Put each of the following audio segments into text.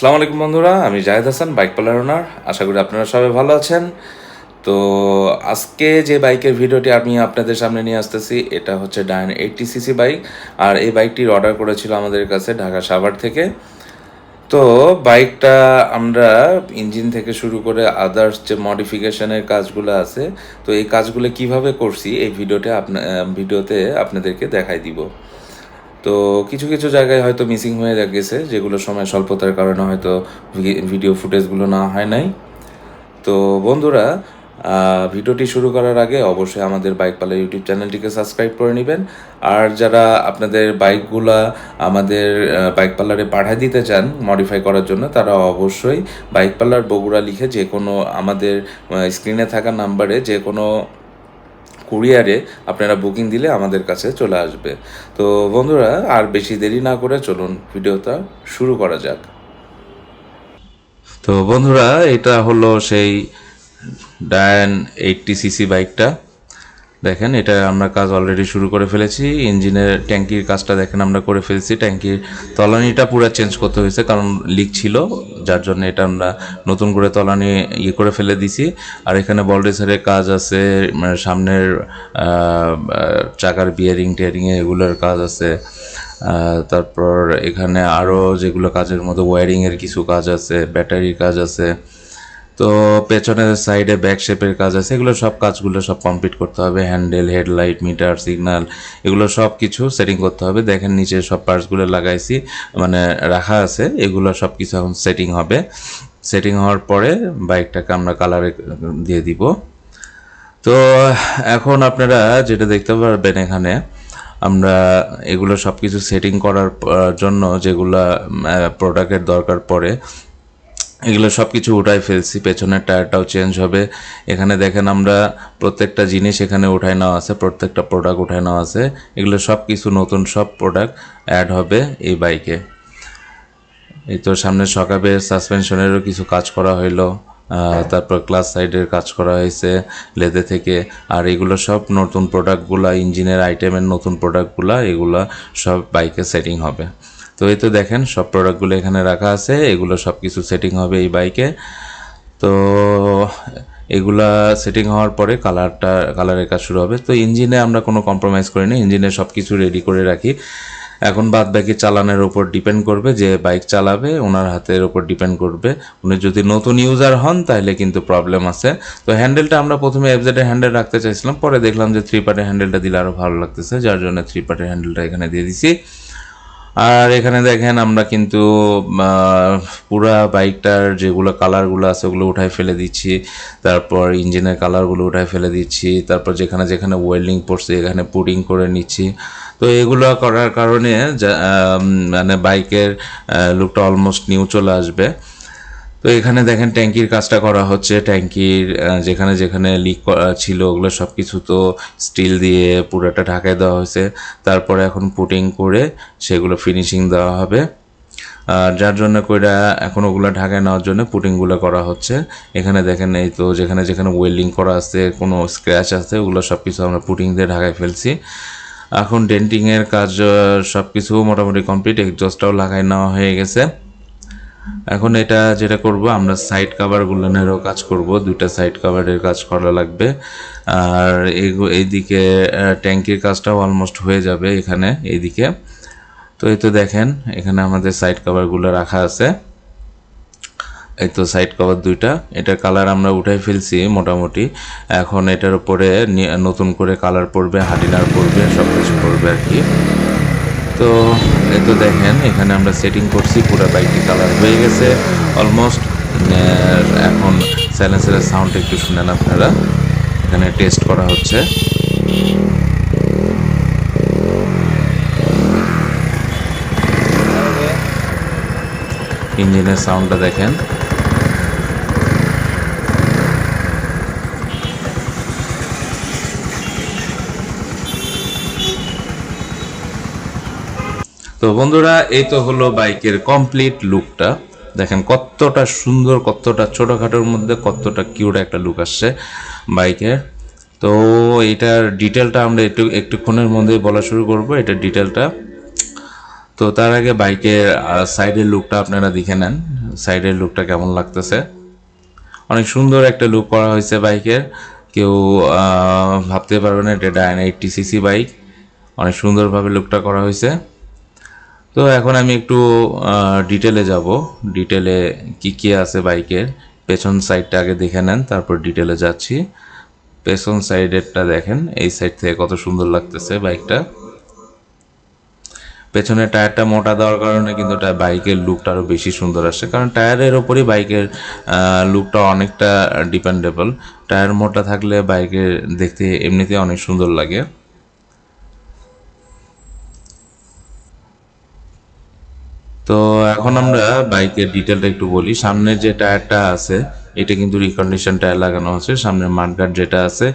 আসসালামু আলাইকুম বন্ধুরা, আমি Zahed Hasan, bike parlour owner. আশা করি আপনারা সবাই ভালো আছেন। তো আজকে যে বাইকের ভিডিওটি আমি আপনাদের সামনে নিয়ে আসতেছি, এটা হচ্ছে ডায়ন এইটটি সিসি বাইক। আর এই বাইকটির অর্ডার করেছিল আমাদের কাছে ঢাকা সাভার থেকে। তো বাইকটা আমরা ইঞ্জিন থেকে শুরু করে আদার্স যে মডিফিকেশনের কাজগুলো আছে, তো এই কাজগুলো কীভাবে করছি, এই ভিডিওতে আপনা ভিডিওতে আপনাদেরকে দেখাই দিব। তো কিছু কিছু জায়গায় হয়তো মিসিং হয়ে গেছে, যেগুলো সময় স্বল্পতার কারণে হয়তো ভিডিও ফুটেজগুলো না হয় নাই। তো বন্ধুরা ভিডিওটি শুরু করার আগে অবশ্যই আমাদের বাইক পালা ইউটিউব চ্যানেলটিকে সাবস্ক্রাইব করে নেবেন। আর যারা আপনাদের বাইকগুলা আমাদের বাইক পার্লারে পাঠিয়ে দিতে চান মডিফাই করার জন্য, তারা অবশ্যই বাইক পার্লার বগুড়া লিখে যে কোনো আমাদের স্ক্রিনে থাকা নাম্বারে যে কোনো কুরিয়ারে আপনারা বুকিং দিলে আমাদের কাছে চলে আসবে। তো বন্ধুরা, আর বেশি দেরি না করে চলুন ভিডিওটা শুরু করা যাক। তো বন্ধুরা, এটা হলো সেই ডায়ান এইটটি সিসি বাইকটা। দেখেন, এটা আমরা কাজ অলরেডি শুরু করে ফেলেছি। ইঞ্জিনের ট্যাঙ্কির কাজটা দেখেন, আমরা করে ফেলেছি। ট্যাঙ্কির তলানিটা পুরো চেঞ্জ করতে হয়েছে, কারণ লিক ছিল, যার জন্য এটা আমরা নতুন করে তলানি ইয়ে করে ফেলে দিছি। আর এখানে বলডেসারের কাজ আছে মানে সামনের চাকার বিয়ারিং টিয়ারিং এগুলোর কাজ আছে। তারপর এখানে আরও যেগুলো কাজের মধ্যে ওয়ারিংয়ের কিছু কাজ আছে ব্যাটারির কাজ আছে। তো পেছনের সাইডে ব্যাক শেপের কাজ আছে, এগুলো সব কাজগুলো সব কমপ্লিট করতে হবে। হ্যান্ডেল হেডলাইট মিটার সিগন্যাল এগুলো সব কিছু সেটিং করতে হবে। দেখেন নিচে সব পার্টসগুলো লাগাইছি মানে রাখা আছে, এগুলো সব কিছু এখন সেটিং হবে। সেটিং হওয়ার পরে বাইকটাকে আমরা কালারে দিয়ে দিব। তো এখন আপনারা যেটা দেখতে পারবেন এখানে, আমরা এগুলো সব কিছু সেটিং করার জন্য যেগুলা প্রোডাক্টের দরকার পড়ে এগুলো সব কিছু উঠাই ফেলছি, পেছনের টায়ারটাও চেঞ্জ হবে। এখানে দেখেন আমরা প্রত্যেকটা জিনিস এখানে উঠাই নেওয়া আছে, প্রত্যেকটা প্রোডাক্ট উঠাই নেওয়া আছে। এগুলো সব কিছু নতুন সব প্রোডাক্ট অ্যাড হবে এই বাইকে এই তো সামনে সকাবে সাসপেনশনেরও কিছু কাজ করা হইল তারপর ক্লাস সাইডের কাজ করা হয়েছে, লেদে থেকে। আর এগুলো সব নতুন প্রোডাক্টগুলা ইঞ্জিনের আইটেমের নতুন প্রোডাক্টগুলা এগুলা সব বাইকে সেটিং হবে। তো এই তো দেখেন, সব প্রোডাক্টগুলো এখানে রাখা আছে। এগুলো সব কিছু সেটিং হবে এই বাইকে তো এগুলা সেটিং হওয়ার পরে কালারটা কালারের কাজ শুরু হবে। তো ইঞ্জিনে আমরা কোনো কম্প্রোমাইজ করি না ইঞ্জিনে সব কিছু রেডি করে রাখি। এখন বাদ বাকি চালানের উপর ডিপেন্ড করবে যে বাইক চালাবে, ওনার হাতের উপর ডিপেন্ড করবে। উনি যদি নতুন ইউজার হন তাহলে কিন্তু প্রবলেম আছে। তো হ্যান্ডেলটা আমরা প্রথমে এফজেডের হ্যান্ডেল রাখতে চাইছিলাম। পরে দেখলাম যে থ্রি পার্টের হ্যান্ডেলটা দিলে আরও ভালো লাগতেছে। যার জন্য থ্রি পার্টের হ্যান্ডেলটা এখানে দিয়ে দিছি। আর এখানে দেখেন আমরা কিন্তু পুরা বাইকটার যেগুলো কালারগুলো আছে ওগুলো উঠায় ফেলে দিচ্ছি। তারপর ইঞ্জিনের কালারগুলো উঠায় ফেলে দিচ্ছি। তারপর যেখানে যেখানে ওয়েল্ডিং পড়ছে এখানে পুডিং করে নিচ্ছি। তো এগুলো করার কারণে মানে বাইকের লুকটা অলমোস্ট নিউ চলে আসবে। তো এখানে দেখেন ট্যাঙ্কির কাজটা করা হচ্ছে। ট্যাঙ্কির যেখানে যেখানে লিক ছিল, ওগুলো সব কিছু তো স্টিল দিয়ে পুরোটা ঢাকায় দেওয়া হয়েছে। তারপরে এখন পুটিং করে সেগুলো ফিনিশিং দেওয়া হবে। আর যার জন্য কইরা এখন ওগুলো ঢাকায় নেওয়ার জন্য পুটিংগুলো করা হচ্ছে। এখানে দেখেন এই তো যেখানে যেখানে ওয়েল্ডিং করা আছে, কোনো স্ক্র্যাচ আছে, ওগুলো সব কিছু আমরা পুটিং দিয়ে ঢাকায় ফেলছি। এখন ডেন্টিংয়ের কাজ সব কিছু মোটামুটি কমপ্লিট এক্সজস্টটাও লাগাই নেওয়া হয়ে গেছে। এখন এটা যেটা করব, আমরা সাইড কাভার গুলানেরও কাজ করব, দুইটা সাইড কাভারের কাজ করা লাগবে। আর এইদিকে ট্যাঙ্কির কাজটাও অলমোস্ট হয়ে যাবে এখানে, এইদিকে। তো এই তো দেখেন, এখানে আমাদের সাইড কাভারগুলো রাখা আছে। এই তো সাইড কভার দুইটা। এটার কালার আমরা উঠাই ফেলছি মোটামুটি। এখন এটার উপরে নতুন করে কালার পড়বে হাডিনার পড়বে সব কিছু পড়বে আর কি। তো এই তো দেখেন, এখানে আমরা সেটিং করছি, পুরো বাইকটি কালার হয়ে গেছে অলমোস্ট এখন সাইলেন্সারের সাউন্ড একটু শুনেন আপনারা। এখানে টেস্ট করা হচ্ছে। ইঞ্জিনের সাউন্ডটা দেখেন। তো বন্ধুরা, এই তো হলো বাইকের কমপ্লিট লুকটা দেখেন কতটা সুন্দর, কতটা ছোটোখাটোর মধ্যে কতটা কিউট একটা লুক আসছে বাইকের। তো এটার ডিটেলটা আমরা একটু একটুক্ষণের মধ্যেই বলা শুরু করব, এটার ডিটেলটা তো তার আগে বাইকের সাইডের লুকটা আপনারা দেখে নেন সাইডের লুকটা কেমন লাগতেছে। অনেক সুন্দর একটা লুক করা হয়েছে বাইকের। কেউ ভাবতে পারবে না, এটা ডায়ন এইটটি সিসি বাইক অনেক সুন্দরভাবে লুকটা করা হয়েছে। তো এখন আমি একটু ডিটেলে যাব। ডিটেলে কি কি আছে বাইকের? পেছন সাইডটা আগে দেখে নেন, তারপর ডিটেলে যাচ্ছি। পেছন সাইডেরটা দেখেন, এই সাইড থেকে কত সুন্দর লাগতেছে বাইকটা। পেছনের টায়ারটা মোটা দেওয়ার কারণে কিন্তু বাইকের লুকটা আরও বেশি সুন্দর আসে। কারণ টায়ারের ওপরই বাইকের লুকটা অনেকটা ডিপেন্ডেবল টায়ার মোটা থাকলে বাইকের দেখতে এমনিতে অনেক সুন্দর লাগে। তো এখন আমরা বাইকের ডিটেলটা একটু বলি। সামনে যে টায়ারটা আছে, এটা কিন্তু রিকন্ডিশন টায়ার লাগানো আছে। সামনে মানকার যেটা আছে,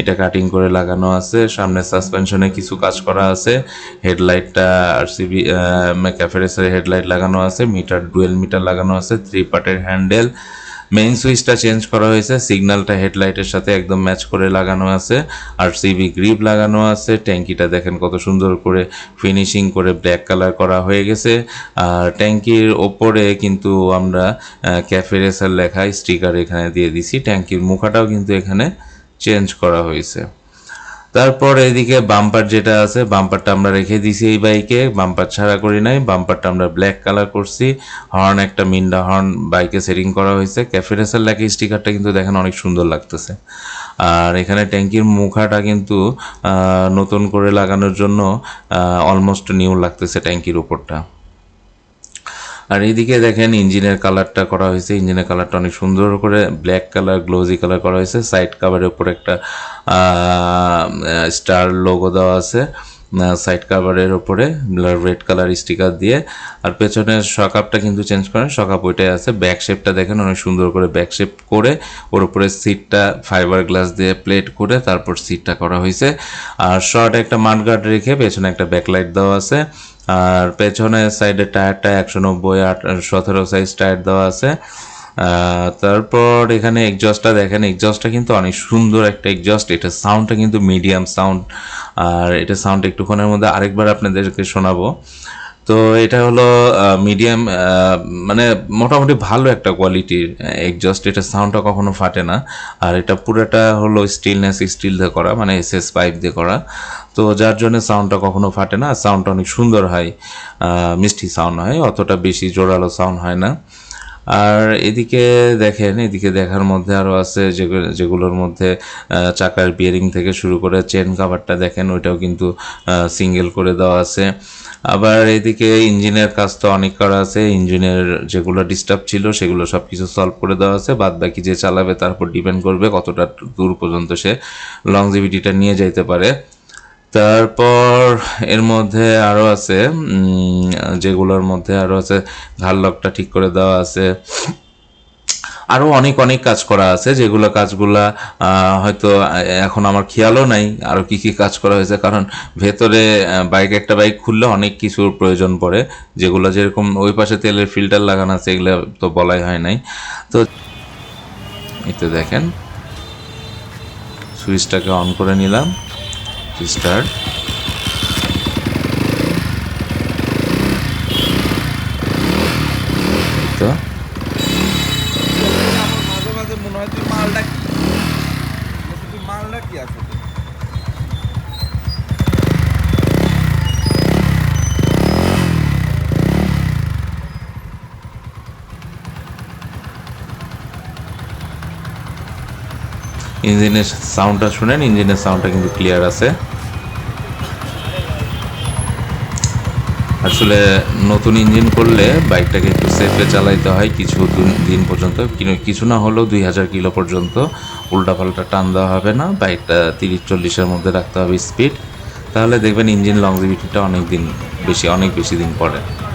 এটা কাটিং করে লাগানো আছে। সামনে সাসপেনশনে কিছু কাজ করা আছে। হেডলাইটটা আর সিবি ক্যাফেরেসের হেডলাইট লাগানো আছে। মিটার ডুয়েল মিটার লাগানো আছে। থ্রি পার্টের হ্যান্ডেল মেইন সুইচটা চেঞ্জ করা হয়েছে সিগন্যালটা হেডলাইটের সাথে একদম ম্যাচ করে লাগানো আছে, আর সিবি গ্রিপ লাগানো আছে, ট্যাঙ্কিটা দেখেন কত সুন্দর করে ফিনিশিং করে ব্ল্যাক কালার করা হয়ে গেছে, আর ট্যাঙ্কির ওপরে কিন্তু আমরা ক্যাফে রেসার লেখা স্টিকার এখানে দিয়ে দিছি, ট্যাঙ্কির মুখাটাও কিন্তু এখানে চেঞ্জ করা হয়েছে। তারপর এদিকে বাম্পার যেটা আছে বাম্পারটা আমরা রেখে দিছি এই বাইকে বাম্পার ছাড়া করি নাই বাম্পারটা আমরা ব্ল্যাক কালার করছি। হর্ন একটা মিন্ডা হর্ন বাইকে সেটিং করা হয়েছে। ক্যাফেরেসার লেখা স্টিকারটা কিন্তু দেখেন অনেক সুন্দর লাগতেছে। আর এখানে ট্যাঙ্কির মুখাটা কিন্তু নতুন করে লাগানোর জন্য অলমোস্ট নিউ লাগতেছে ট্যাঙ্কির উপরটা। আর এদিকে দেখেন, ইঞ্জিনের কালারটা করা হয়েছে। ইঞ্জিনের কালারটা অনেক সুন্দর করে ব্ল্যাক কালার গ্লোজি কালার করা হয়েছে। সাইড কাভারের উপর একটা স্টার লোগো দেওয়া আছে। সাইড কাভারের ওপরে রেড কালার স্টিকার দিয়ে। আর পেছনের শকআপটা কিন্তু চেঞ্জ করেন শকআপ ওইটাই আছে। ব্যাক শেপটা দেখেন, অনেক সুন্দর করে ব্যাক শেপ করে, ওর উপরে সিটটা ফাইবার গ্লাস দিয়ে প্লেট করে, তারপর সিটটা করা হয়েছে আর শর্ট একটা মাঠগার্ড রেখে পেছনে একটা ব্যাকলাইট দেওয়া আছে। আর পেছনের সাইডে টায়ারটা একশো নব্বই আট সতেরো সাইজ টায়ার দেওয়া আছে। তারপর এখানে এক্সজস্টটা দেখেন এক্সজস্টটা কিন্তু অনেক সুন্দর একটা এক্সজস্ট এটা সাউন্ডটা কিন্তু মিডিয়াম সাউন্ড আর এটা সাউন্ড একটুক্ষণের মধ্যে আরেকবার আপনাদেরকে শোনাবো। তো এটা হলো মিডিয়াম মানে মোটামুটি ভালো একটা কোয়ালিটির এক্সজস্ট এটা সাউন্ডটা কখনো ফাটে না। আর এটা পুরোটা হলো স্টিলনেস স্টিল দিয়ে করা মানে এস এস পাইপ দিয়ে করা। তো যার জন্য সাউন্ডটা কখনো ফাটে না। সাউন্ডটা অনেক সুন্দর হয়। মিষ্টি সাউন্ড হয়, অতটা বেশি জোরালো সাউন্ড হয় না। আর এদিকে দেখেন, এদিকে দেখার মধ্যে আরও আছে যেগুলো, যেগুলোর মধ্যে চাকার বিয়ারিং থেকে শুরু করে চেন কাভারটা দেখেন, ওইটাও কিন্তু সিঙ্গেল করে দেওয়া আছে। আবার এদিকে ইঞ্জিনের কাজ তো অনেক করা আছে, ইঞ্জিনের যেগুলো ডিস্টার্ব ছিল সেগুলো সব কিছু সলভ করে দেওয়া আছে বাদ বাকি যে চালাবে তার উপর ডিপেন্ড করবে কতটা দূর পর্যন্ত সে লংজিভিটিটা নিয়ে যাইতে পারে। তারপর এর মধ্যে আরও আছে যেগুলোর মধ্যে আরও আছে ঘাল লকটা ঠিক করে দেওয়া আছে। আরও অনেক অনেক কাজ করা আছে, যেগুলো কাজগুলা হয়তো এখন আমার খেয়ালও নাই আরও কি কি কাজ করা হয়েছে, কারণ ভেতরে বাইক, একটা বাইক খুললে অনেক কিছুর প্রয়োজন পড়ে। যেগুলো যেরকম ওই পাশে তেলের ফিল্টার লাগানো আছে, এগুলো তো বলাই হয় নাই। তো এতে দেখেন, সুইচটাকে অন করে নিলাম। স্টার্ট তো মাঝে মাঝে মনে হয় তুই মালটা মালটা কি আছে? ইঞ্জিনের সাউন্ডটা শুনেন, ইঞ্জিনের সাউন্ডটা কিন্তু ক্লিয়ার আছে। আসলে নতুন ইঞ্জিন করলে বাইকটাকে একটু সেফে চালাইতে হয় কিছু দিন- পর্যন্ত। কিছু না হলেও দুই হাজার কিলো পর্যন্ত উল্টাপাল্টা টান দেওয়া হবে না। বাইকটা তিরিশ চল্লিশের মধ্যে রাখতে হবে স্পিড তাহলে দেখবেন ইঞ্জিন লংজিভিটিটা অনেক দিন বেশি অনেক বেশি দিন পরে।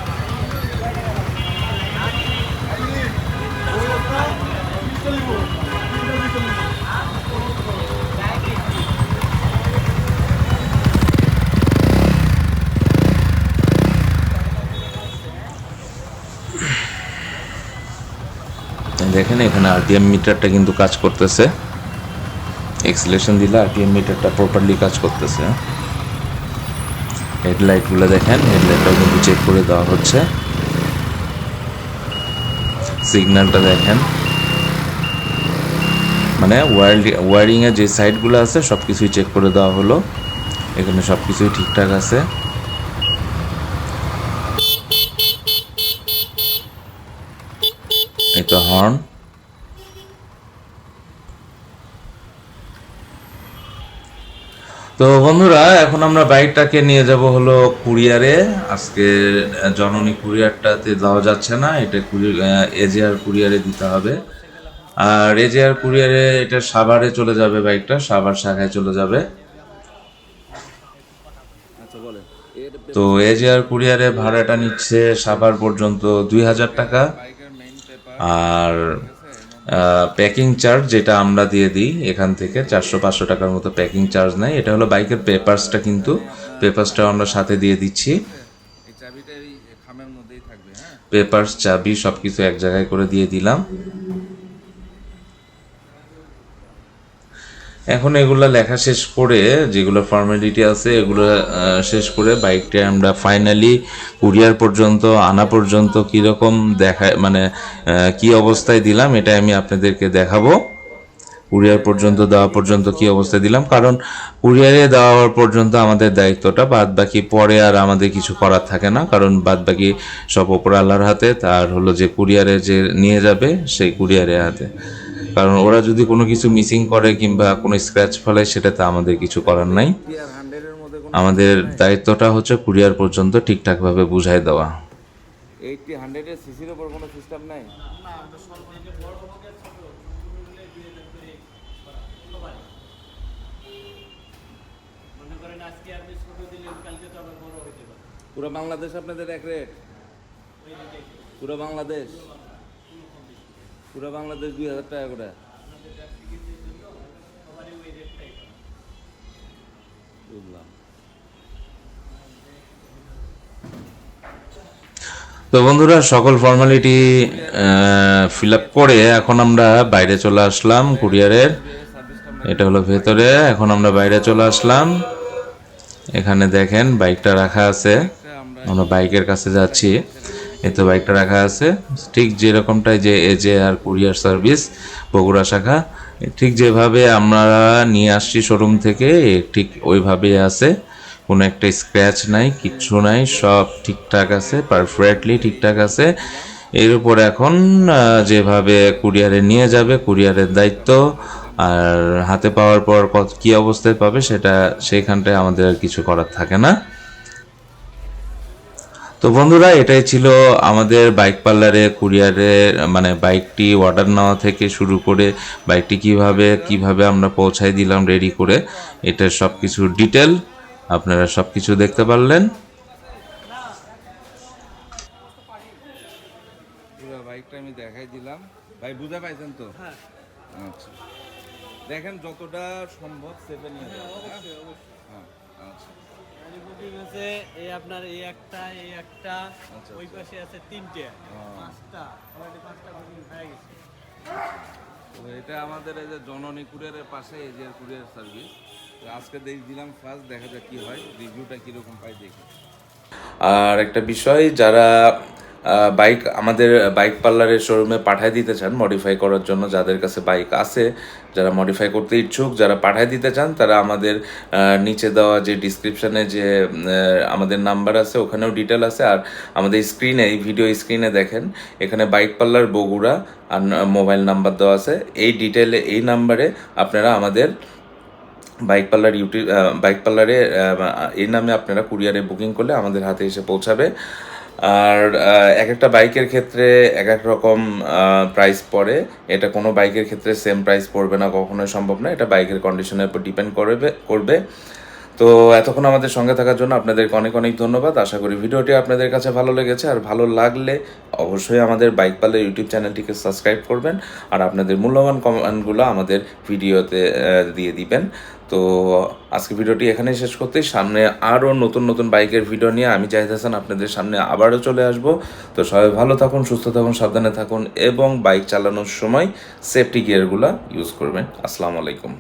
দেখেন, এখানে আরপিএম মিটারটা কিন্তু কাজ করতেছে। এক্সিলেশন দিলে আরপিএম মিটারটা প্রপারলি কাজ করতেছে। হেডলাইটগুলো দেখেন হেডলাইটটাও কিন্তু চেক করে দেওয়া হচ্ছে। সিগন্যালটা দেখেন। মানে ওয়ারিংয়ের যে সাইডগুলো আছে সব কিছুই চেক করে দেওয়া হলো। এখানে সব কিছুই ঠিকঠাক আছে। এই তো বন্ধুরা, এখন আমরা বাইকটাকে নিয়ে যাব হলো কুরিয়ারে। আজকে জননী কুরিয়ারটাতে দেওয়া যাচ্ছে না, এটা এজিআর কুরিয়ারে দিতে হবে। আর এজিআর কুরিয়ারে এটা সাভারে চলে যাবে বাইকটা, সাভার শাখায় চলে যাবে। তো এজিআর কুরিয়ারে ভাড়াটা নিচ্ছে সাভার পর্যন্ত দুই হাজার টাকা। আর প্যাকিং চার্জ যেটা আমরা দিয়ে দিই এখান থেকে চারশো পাঁচশো টাকার মতো প্যাকিং চার্জ নেয়। এটা হলো বাইকের পেপার্সটা কিন্তু পেপার্সটাও আমরা সাথে দিয়ে দিচ্ছি। থাকবে হ্যাঁ? পেপারস চাবি সব কিছু এক জায়গায় করে দিয়ে দিলাম। এখন এগুলা লেখা শেষ করে যেগুলো ফর্মালিটি আছে, এগুলো শেষ করে বাইকটা আমরা ফাইনালি কুরিয়ার পর্যন্ত আনা পর্যন্ত কীরকম দেখায় মানে কি অবস্থায় দিলাম এটা আমি আপনাদেরকে দেখাবো। কুরিয়ার পর্যন্ত দেওয়া পর্যন্ত কি অবস্থায় দিলাম? কারণ কুরিয়ারে দেওয়ার পর্যন্ত আমাদের দায়িত্বটা বাদ বাকি পরে আর আমাদের কিছু করার থাকে না। কারণ বাদ বাকি সব ওপর আল্লাহর হাতে, তার হলো যে কুরিয়ারে যে নিয়ে যাবে, সেই কুরিয়ারের হাতে। কারণ ওরা যদি কোনো কিছু মিসিং করে কিংবা কোনো স্ক্র্যাচ ফেলে সেটাতে আমাদের কিছু করার নাই। আমাদের দায়িত্বটা হচ্ছে কুরিয়ার পর্যন্ত ঠিকঠাকভাবে বুঝাই দেওয়া। এইটটি হান্ড্রেডের সিসির উপর কোনো সিস্টেম পুরো বাংলাদেশ আপনাদের এক রেট পুরো বাংলাদেশ? পুরো বাংলাদেশ দুই হাজার টাকা করে। তো বন্ধুরা, সকল ফর্মালিটি ফিল আপ করে এখন আমরা বাইরে চলে আসলাম কুরিয়ারের। এটা হলো ভেতরে, এখন আমরা বাইরে চলে আসলাম। এখানে দেখেন বাইকটা রাখা আছে। আমরা বাইকের কাছে যাচ্ছি। এই তো বাইকটা রাখা আছে। ঠিক যেরকমটাই যে এজে আর কুরিয়ার সার্ভিস, বগুড়া শাখা, ঠিক যেভাবে আমরা নিয়ে আসছি শোরুম থেকে ঠিক ওইভাবেই আছে। কোনো একটা স্ক্র্যাচ নাই, কিচ্ছু নাই, সব ঠিকঠাক আছে পারফেক্টলি ঠিকঠাক আছে। এর উপর এখন যেভাবে কুরিয়ারে নিয়ে যাবে, কুরিয়ারের দায়িত্ব, আর হাতে পাওয়ার পর কত, কী অবস্থায় পাবে সেটা সেইখানটায় আমাদের আর কিছু করার থাকে না। তো বন্ধুরা এটাই ছিল আমাদের বাইক পার্লারে কুরিয়ারে মানে বাইকটি অর্ডার নেওয়া থেকে শুরু করে বাইকটি কীভাবে কীভাবে আমরা পৌঁছাই দিলাম রেডি করে এটার সব কিছু ডিটেল আপনারা সব কিছু দেখতে পারলেন। বাইকটা আমি দেখাই দিলাম। ভাই বুঝা পাইছেন তো? হ্যাঁ। আচ্ছা। দেখেন যতটা সম্ভব সেভে নিয়ে যাবেন, হ্যাঁ? হ্যাঁ আচ্ছা। বুকিং আছে এই আপনার এই একটা এই একটা আচ্ছা, ওই পাশে আছে তিনটে। পাঁচটা অলরেডি পাঁচটা বুকিং হয়ে গেছে। এটা আমাদের এই যে জননী কুরিয়ারের পাশে এই যে কুরিয়ার সার্ভিস তো আজকে দেখ দিলাম ফার্স্ট দেখা যাক কি হয় রিভিউটা কীরকম পাই দেখি। আর একটা বিষয় যারা বাইক আমাদের বাইক পার্লারের শোরুমে পাঠায় দিতে চান মডিফাই করার জন্য যাদের কাছে বাইক আছে, যারা মডিফাই করতে ইচ্ছুক, যারা পাঠায় দিতে চান, তারা আমাদের নিচে দেওয়া যে ডিসক্রিপশানে যে আমাদের নাম্বার আছে, ওখানেও ডিটেল আছে, আর আমাদের স্ক্রিনে এই ভিডিও স্ক্রিনে দেখেন, এখানে বাইক পার্লার বগুড়া, আর মোবাইল নাম্বার দেওয়া আছে, এই ডিটেলে এই নাম্বারে আপনারা আমাদের বাইক পার্লার ইউটিউব বাইক পার্লারে এই নামে আপনারা কুরিয়ারে বুকিং করলে আমাদের হাতে এসে পৌঁছাবে। আর এক একটা বাইকের ক্ষেত্রে এক এক রকম প্রাইস পড়ে। এটা কোনো বাইকের ক্ষেত্রে সেম প্রাইস পড়বে না, কখনোই সম্ভব না। এটা বাইকের কন্ডিশনের উপর ডিপেন্ড করবে করবে। তো এতক্ষণ আমাদের সঙ্গে থাকার জন্য আপনাদেরকে অনেক অনেক ধন্যবাদ। আশা করি ভিডিওটি আপনাদের কাছে ভালো লেগেছে। আর ভালো লাগলে অবশ্যই আমাদের বাইক পালের ইউটিউব চ্যানেলটিকে সাবস্ক্রাইব করবেন। আর আপনাদের মূল্যবান কমেন্টগুলো আমাদের ভিডিওতে দিয়ে দিবেন। তো আজকে ভিডিওটি এখানে শেষ করতে সামনে আরও নতুন নতুন বাইকের ভিডিও নিয়ে আমি জাহিদ হাসান আপনাদের সামনে আবারও চলে আসব। তো সবাই ভালো থাকুন, সুস্থ থাকুন, সাবধানে থাকুন এবং বাইক চালানোর সময় সেফটি গিয়ারগুলো ইউজ করবেন। আসসালামু আলাইকুম।